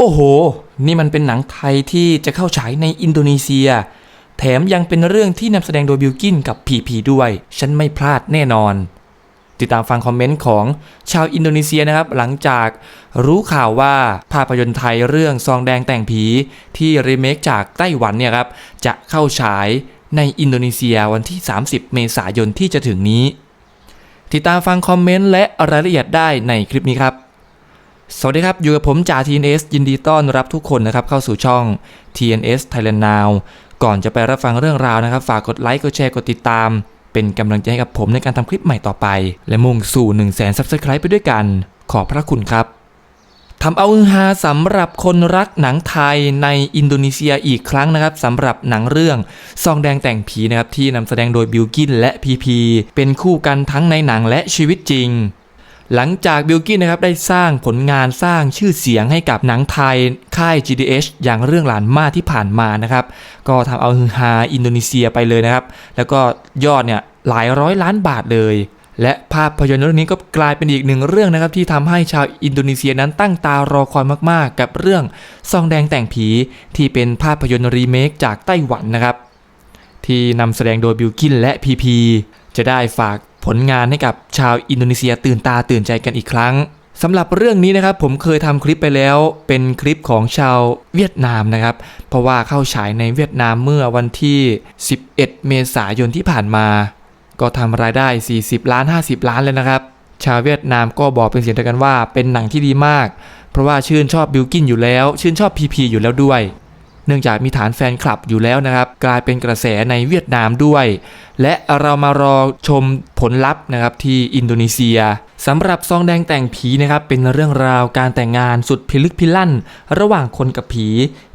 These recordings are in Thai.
โอ้โห นี่มันเป็นหนังไทยที่จะเข้าฉายในอินโดนีเซีย แถมยังเป็นเรื่องที่นำแสดงโดยบิลกินกับพีพีด้วย ฉันไม่พลาดแน่นอน ติดตามฟังคอมเมนต์ของชาวอินโดนีเซียนะครับ หลังจากรู้ข่าวว่าภาพยนตร์ไทยเรื่องซองแดงแต่งผี ที่รีเมคจากไต้หวันเนี่ยครับจะเข้าฉายในอินโดนีเซียวันที่ 30 เมษายนที่จะถึงนี้ ติดตามฟังคอมเมนต์และรายละเอียดได้ในคลิปนี้ครับ สวัสดีครับ อยู่กับผมจ่า TNS ยินดีต้อนรับทุกคนนะครับ เข้าสู่ช่อง TNS Thailand Now ก่อนจะไปรับฟังเรื่องราวนะครับ ฝากกดไลค์กดแชร์กดติดตาม เป็นกำลังใจให้กับผมในการทำคลิปใหม่ต่อไป และมุ่งสู่1 0 0 0 0แสน Subscribe ไปด้วยกัน ขอบพระคุณครับทำเอาฮือฮาสำหรับคนรักหนังไทยในอินโดนีเซียอีกครั้งนะครับสำหรับหนังเรื่องซองแดงแต่งผีนะครับที่นำแสดงโดยบิลกินและพีพีเป็นคู่กันทั้งในหนังและชีวิตจริง หลังจากบิลกินนะครับได้สร้างผลงานสร้างชื่อเสียงให้กับหนังไทยค่าย GDH อย่างเรื่องหลานมาที่ผ่านมานะครับ ก็ทำเอาฮือฮาอินโดนีเซียไปเลยนะครับ แล้วก็ยอดเนี่ยหลายร้อยล้านบาทเลย และภาพยนตร์เรื่องนี้ก็กลายเป็นอีกหนึ่งเรื่องนะครับที่ทำให้ชาวอินโดนีเซียนั้นตั้งตารอคอยมากๆ กับเรื่องซองแดงแต่งผีที่เป็นภาพยนตร์รีเมคจากไต้หวันนะครับที่นำแสดงโดยบิลกินและพีพีจะได้ฝาก ผลงานให้กับชาวอินโดนีเซียตื่นตาตื่นใจกันอีกครั้งสำหรับเรื่องนี้นะครับผมเคยทำคลิปไปแล้วเป็นคลิปของชาวเวียดนามนะครับ เพราะว่าเข้าฉายในเวียดนามเมื่อวันที่ 11 เมษายนที่ผ่านมา ก็ทำรายได้ 40 ล้าน 50 ล้านเลยนะครับ ชาวเวียดนามก็บอกเป็นเสียงเดียวกันว่าเป็นหนังที่ดีมาก เพราะว่าชื่นชอบบิลกินอยู่แล้ว ชื่นชอบพีพีอยู่แล้วด้วย เนื่องจากมีฐานแฟนคลับอยู่แล้วนะครับ กลายเป็นกระแสในเวียดนามด้วย และเรามารอชมผลลัพธ์นะครับที่อินโดนีเซียสำหรับซองแดงแต่งผีนะครับเป็นเรื่องราวการแต่งงานสุดพิลึกพิลั่น ระหว่างคนกับผี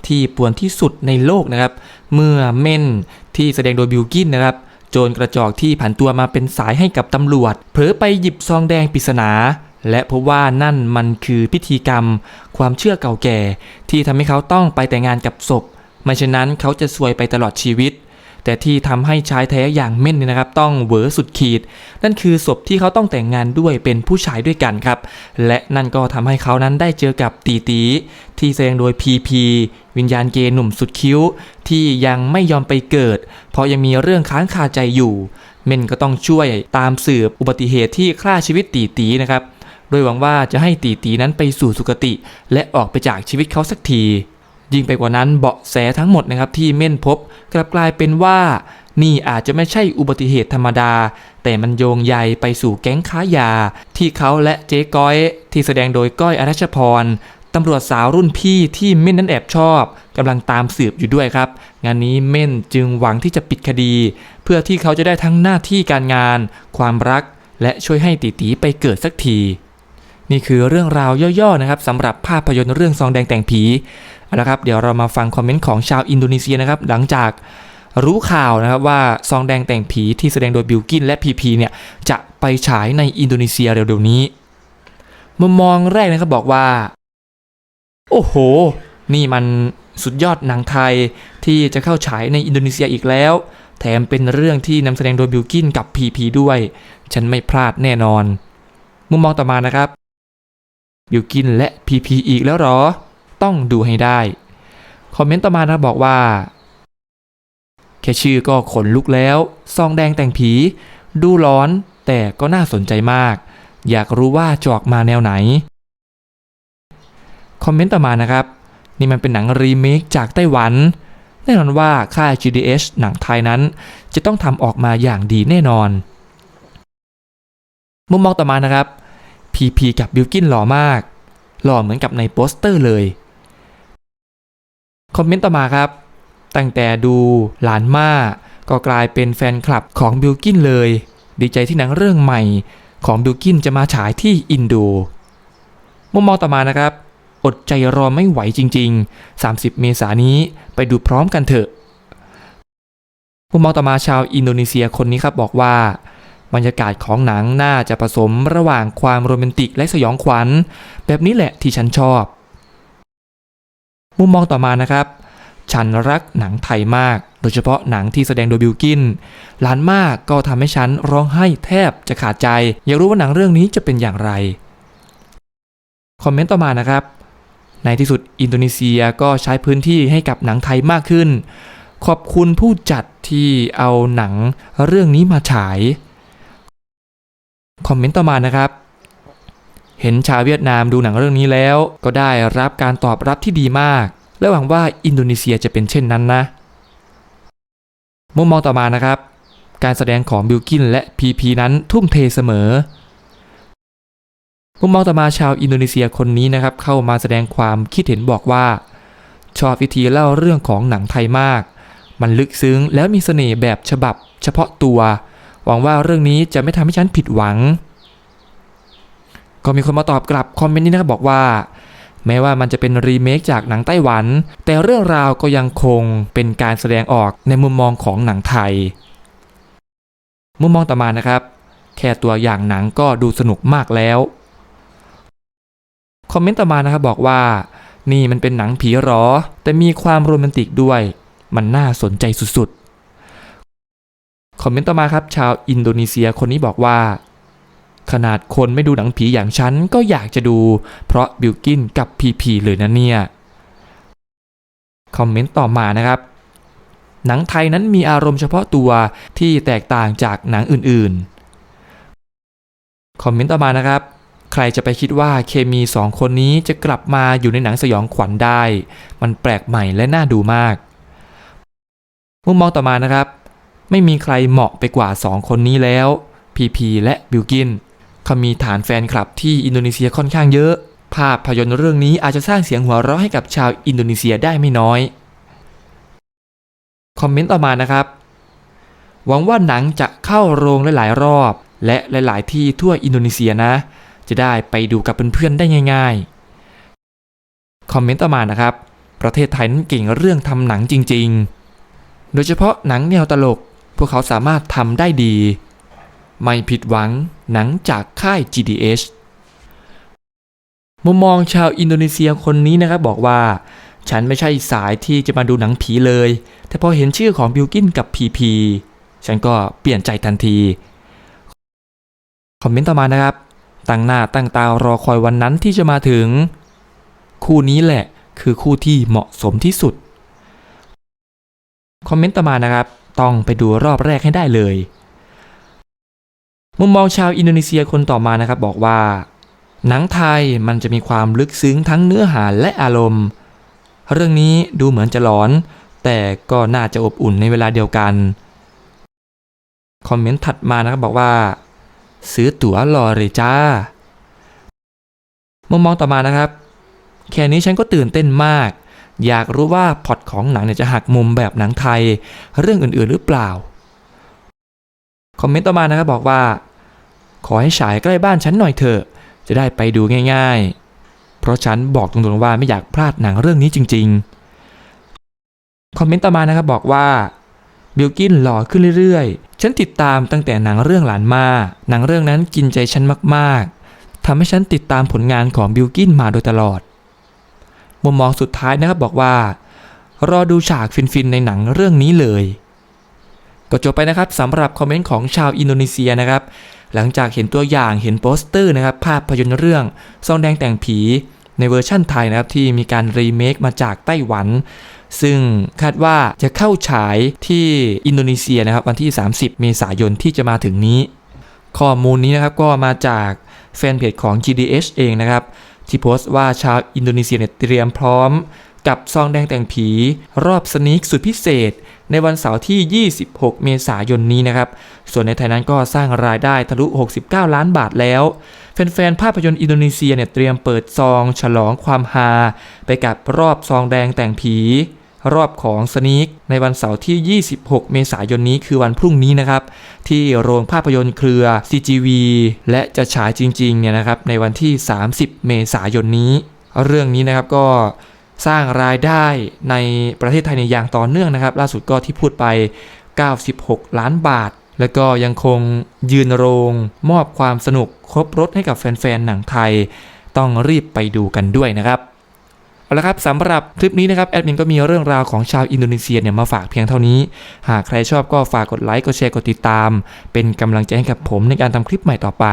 ที่ป่วนที่สุดในโลกนะครับ เมื่อเม่นที่แสดงโดยบิลกินนะครับโจรกระจอกที่ผันตัวมาเป็นสายให้กับตำรวจ เผลอไปหยิบซองแดงปริศนา และพบว่านั่นมันคือพิธีกรรม ความเชื่อเก่าแก่ ที่ทำให้เขาต้องไปแต่งงานกับศพ ไม่เช่นนั้นเขาจะซวยไปตลอดชีวิต แต่ที่ทำให้ชายแท้อย่างเม่นนี่นะครับ ต้องเหวอสุดขีด นั่นคือศพที่เขาต้องแต่งงานด้วยเป็นผู้ชายด้วยกันครับ และนั่นก็ทำให้เขานั้นได้เจอกับตีตีที่แสดงโดยพีพีวิญญาณเกย์หนุ่มสุดคิ้ว ที่ยังไม่ยอมไปเกิด เพราะยังมีเรื่องค้างคาใจอยู่ เม่นก็ต้องช่วยตามสืบอุบัติเหตุที่ฆ่าชีวิตตีตีนะครับโดยหวังว่าจะให้ตีตีนั้นไปสู่สุคติ และออกไปจากชีวิตเขาสักที ยิ่งไปกว่านั้นเบาะแสทั้งหมดนะครับที่เม่นพบกลับกลายเป็นว่า นี่อาจจะไม่ใช่อุบัติเหตุธรรมดา แต่มันโยงใยไปสู่แก๊งค้ายา ที่เขาและเจ๊ก้อย ที่แสดงโดยก้อยอรัชพรตำรวจสาวรุ่นพี่ที่เม่นนั้นแอบชอบกำลังตามสืบอยู่ด้วยครับ งานนี้เม่นจึงหวังที่จะปิดคดี เพื่อที่เขาจะได้ทั้งหน้าที่การงาน ความรัก และช่วยให้ตีตีไปเกิดสักที นี่คือเรื่องราวย่อๆนะครับสำหรับภาพยนตร์เรื่องซองแดงแต่งผี เอาละครับเดี๋ยวเรามาฟังคอมเมนต์ของชาวอินโดนีเซียนะครับหลังจากรู้ข่าวนะครับว่าซองแดงแต่งผีที่แสดงโดยบิลกินและพีพีเนี่ยจะไปฉายในอินโดนีเซียเร็วๆนี้มุมมองแรกนะครับบอกว่า โอ้โห นี่มันสุดยอดหนังไทยที่จะเข้าฉายในอินโดนีเซียอีกแล้ว แถมเป็นเรื่องที่นำแสดงโดยบิลกินกับพีพีด้วย ฉันไม่พลาดแน่นอน มุมมองต่อมานะครับบิลกินและพีพีอีกแล้วหรอ ต้องดูให้ได้ คอมเมนต์ต่อมานะบอกว่า แค่ชื่อก็ขนลุกแล้ว ซองแดงแต่งผี ดูร้อนแต่ก็น่าสนใจมาก อยากรู้ว่าจอกมาแนวไหน คอมเมนต์ต่อมานะครับ นี่มันเป็นหนังรีเมคจากไต้หวันแน่นอนว่าค่าย GDH หนังไทยนั้น จะต้องทำออกมาอย่างดีแน่นอน มุมมองต่อมานะครับพีพีกับบิลกินหล่อมาก หล่อเหมือนกับในโปสเตอร์เลย คอมเมนต์ต่อมาครับ ตั้งแต่ดูหลานมาก็กลายเป็นแฟนคลับของบิลกินเลย ดีใจที่หนังเรื่องใหม่ของบิลกินจะมาฉายที่อินโดมุมมองต่อมานะครับ อดใจรอไม่ไหวจริง ๆ 30 เมษายนนี้ไปดูพร้อมกันเถอะมุมมองต่อมาชาวอินโดนีเซียคนนี้ครับบอกว่า บรรยากาศของหนังน่าจะผสมระหว่างความโรแมนติกและสยองขวัญ แบบนี้แหละที่ฉันชอบ มุมมองต่อมานะครับ ฉันรักหนังไทยมาก โดยเฉพาะหนังที่แสดงโดยบิลกินหลานมากก็ทำให้ฉันร้องไห้แทบจะขาดใจ อยากรู้ว่าหนังเรื่องนี้จะเป็นอย่างไร คอมเมนต์ต่อมานะครับ ในที่สุดอินโดนีเซียก็ใช้พื้นที่ให้กับหนังไทยมากขึ้น ขอบคุณผู้จัดที่เอาหนังเรื่องนี้มาฉาย คอมเมนต์ต่อมานะครับ เห็นชาวเวียดนามดูหนังเรื่องนี้แล้ว ก็ได้รับการตอบรับที่ดีมาก และหวังว่าอินโดนีเซียจะเป็นเช่นนั้นนะ มุมมองต่อมานะครับ การแสดงของบิลกินและพีพีนั้นทุ่มเทเสมอมุมมองต่อมาชาวอินโดนีเซียคนนี้นะครับ เข้ามาแสดงความคิดเห็นบอกว่า ชอบวิธีเล่าเรื่องของหนังไทยมาก มันลึกซึ้งแล้วมีเสน่ห์แบบฉบับ เฉพาะตัว หวังว่าเรื่องนี้จะไม่ทำให้ฉันผิดหวัง ก็มีคนมาตอบกลับคอมเมนต์นี้นะครับบอกว่า แม้ว่ามันจะเป็นรีเมคจากหนังไต้หวัน แต่เรื่องราวก็ยังคงเป็นการแสดงออกในมุมมองของหนังไทย มุมมองต่อมานะครับ แค่ตัวอย่างหนังก็ดูสนุกมากแล้วคอมเมนต์ต่อมานะครับบอกว่า นี่มันเป็นหนังผีหรอ แต่มีความโรแมนติกด้วย มันน่าสนใจสุดๆคอมเมนต์ต่อมาครับชาวอินโดนีเซียคนนี้บอกว่า ขนาดคนไม่ดูหนังผีอย่างฉันก็อยากจะดู เพราะบิลกินกับพีพีเลยนะเนี่ย คอมเมนต์ต่อมานะครับ หนังไทยนั้นมีอารมณ์เฉพาะตัวที่แตกต่างจากหนังอื่นๆ คอมเมนต์ต่อมานะครับ ใครจะไปคิดว่าเคมีสองคนนี้จะกลับมาอยู่ในหนังสยองขวัญได้ มันแปลกใหม่และน่าดูมากมุมมองต่อมานะครับ ไม่มีใครเหมาะไปกว่า 2 คนนี้แล้วพีพีและบิลกิน เขามีฐานแฟนคลับที่อินโดนีเซียค่อนข้างเยอะ ภาพพยนตร์เรื่องนี้อาจจะสร้างเสียงหัวเราะให้กับชาวอินโดนีเซียได้ไม่น้อย คอมเมนต์ต่อมานะครับ หวังว่าหนังจะเข้าโรงหลายๆรอบ และหลาย ๆ ที่ทั่วอินโดนีเซียนะ จะได้ไปดูกับเพื่อน ๆ ได้ง่าย ๆ คอมเมนต์ต่อมานะครับ ประเทศไทยนั้นเก่งเรื่องทำหนังจริง ๆ โดยเฉพาะหนังแนวตลก พวกเขาสามารถทำได้ดี ไม่ผิดหวังหนังจากค่าย GDH มุมมองชาวอินโดนีเซียคนนี้นะครับบอกว่า ฉันไม่ใช่สายที่จะมาดูหนังผีเลย แต่พอเห็นชื่อของบิลกินกับพีพีฉันก็เปลี่ยนใจทันที คอมเมนต์ต่อมานะครับ ตั้งหน้าตั้งตารอคอยวันนั้นที่จะมาถึง คู่นี้แหละคือคู่ที่เหมาะสมที่สุด คอมเมนต์ต่อมานะครับ ต้องไปดูรอบแรกให้ได้เลย มุมมองชาวอินโดนีเซียคนต่อมานะครับบอกว่า หนังไทยมันจะมีความลึกซึ้งทั้งเนื้อหาและอารมณ์ เรื่องนี้ดูเหมือนจะหลอน แต่ก็น่าจะอบอุ่นในเวลาเดียวกัน คอมเมนต์ถัดมานะครับบอกว่า ซื้อตั๋วรอเลยจ้า มุมมองต่อมานะครับ แค่นี้ฉันก็ตื่นเต้นมาก อยากรู้ว่าพอตของหนังเนี่ยจะหักมุมแบบหนังไทย เรื่องอื่นๆหรือเปล่า คอมเมนต์ต่อมานะครับบอกว่า ขอให้ฉายใกล้บ้านฉันหน่อยเถอะ จะได้ไปดูง่ายๆ เพราะฉันบอกตรงๆว่าไม่อยากพลาดหนังเรื่องนี้จริงๆ คอมเมนต์ต่อมานะครับบอกว่าบิลกินหล่อขึ้นเรื่อยๆ ฉันติดตามตั้งแต่หนังเรื่องหลานมา หนังเรื่องนั้นกินใจฉันมากๆทำให้ฉันติดตามผลงานของบิลกินมาโดยตลอด มุมมองสุดท้ายนะครับบอกว่า รอดูฉากฟินๆ ในหนังเรื่องนี้เลย ก็จบไปนะครับสำหรับคอมเมนต์ของชาวอินโดนีเซียนะครับ หลังจากเห็นตัวอย่างเห็นโปสเตอร์นะครับ ภาพยนตร์เรื่องซองแดงแต่งผี ในเวอร์ชั่นไทยนะครับ ที่มีการรีเมคมาจากไต้หวัน ซึ่งคาดว่าจะเข้าฉายที่อินโดนีเซียนะครับ วันที่ 30 เมษายนที่จะมาถึงนี้ ข้อมูลนี้นะครับก็มาจากแฟนเพจของ GDH เองนะครับที่โพสต์ว่าชาวอินโดนีเซียเนี่ยเตรียมพร้อม กับซองแดงแต่งผี รอบสนิกสุดพิเศษ ในวันเสาร์ที่ 26 เมษายนนี้นะครับ ส่วนในไทยนั้นก็สร้างรายได้ทะลุ 69 ล้านบาทแล้วแฟนๆ ภาพยนตร์อินโดนีเซียเนี่ยเตรียมเปิดซองฉลองความฮาไปกับรอบซองแดงแต่งผี รอบของสนิกในวันเสาร์ที่ 26 เมษายนนี้คือวันพรุ่งนี้นะครับ ที่โรงภาพยนตร์เครือ CGV และจะฉายจริงๆเนี่ยนะครับในวันที่ 30 เมษายนนี้ เรื่องนี้นะครับก็ สร้างรายได้ในประเทศไทยในอย่างต่อเนื่องนะครับ ล่าสุดก็ที่พูดไป 96 ล้านบาท แล้วก็ยังคงยืนโรง มอบความสนุกครบรถให้กับแฟนๆหนังไทย ต้องรีบไปดูกันด้วยนะครับเอาละครับสำหรับคลิปนี้นะครับแอดมินก็มีเรื่องราวของชาวอินโดนีเซียเนี่ยมาฝากเพียงเท่านี้ หากใครชอบก็ฝากกดไลค์กดแชร์กดติดตาม เป็นกำลังใจให้กับผมในการทำคลิปใหม่ต่อไป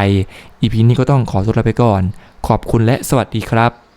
อีพีนี้ก็ต้องขอตัวลาไปก่อน ขอบคุณและสวัสดีครับ